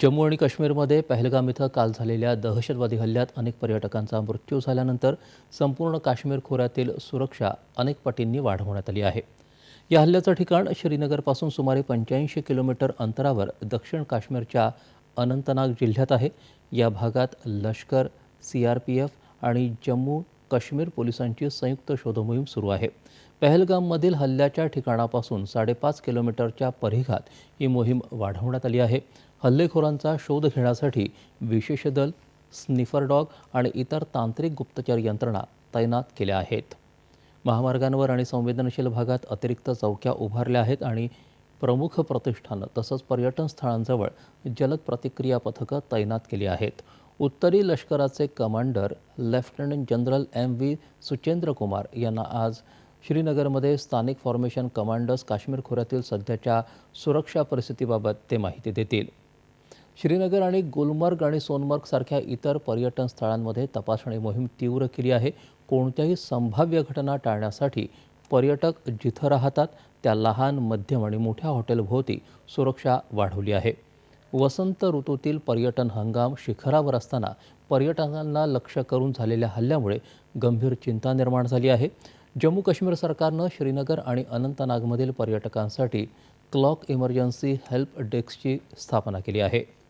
जम्मू आणि काश्मीरमध्ये पहलगाम इथं काल झालेल्या दहशतवादी हल्ल्यात अनेक पर्यटकांचा मृत्यू झाल्यानंतर संपूर्ण काश्मीर खोऱ्यातील सुरक्षा अनेक पटींनी वाढवण्यात आली आहे. या हल्ल्याचं ठिकाण श्रीनगरपासून सुमारे पंच्याऐंशी किलोमीटर अंतरावर दक्षिण काश्मीरच्या अनंतनाग जिल्ह्यात आहे. या भागात लष्कर सी आर पी एफ आणि जम्मू काश्मीर पोलिसांची संयुक्त शोधमोहीम सुरू आहे. पहलगाममधील हल्ल्याच्या ठिकाणापासून साडेपाच किलोमीटरच्या परिघात ही मोहीम वाढवण्यात आली आहे. हल्लेखोरांचा शोध घेण्यासाठी विशेष दल स्निफर डॉग आणि इतर तांत्रिक गुप्तचर यंत्रणा तैनात केल्या आहेत. महामार्गांवर आणि संवेदनशील भागात अतिरिक्त चौक्या उभारल्या आहेत आणि प्रमुख प्रतिष्ठानं तसंच पर्यटन स्थळांजवळ जलद प्रतिक्रिया पथकं तैनात केली आहेत. उत्तरी लष्कराचे commander lieutenant general M V Suchendra Kumar यांना आज श्रीनगरमध्ये स्थानिक फॉर्मेशन कमांडर्स काश्मीर खोऱ्यातील सध्याच्या सुरक्षा परिस्थितीबाबत ते माहिती देतील. श्रीनगर आणि गुलमर्ग आणि सोनमर्ग सारख्या इतर पर्यटन स्थळांमध्ये तपासणी मोहीम तीव्र केली आहे. कोणत्याही संभाव्य घटना टाळण्यासाठी पर्यटक जिथं राहतात त्या लहान मध्यम आणि मोठ्या हॉटेलभोवती सुरक्षा वाढवली आहे. वसंत ऋतूतील पर्यटन हंगाम शिखरावर असताना पर्यटकांना लक्ष करून झालेल्या हल्ल्यामुळे गंभीर चिंता निर्माण झाली आहे. जम्मू काश्मीर सरकारनं श्रीनगर आणि अनंतनागमधील पर्यटकांसाठी क्लॉक इमर्जन्सी हेल्प डेस्कची स्थापना केली आहे.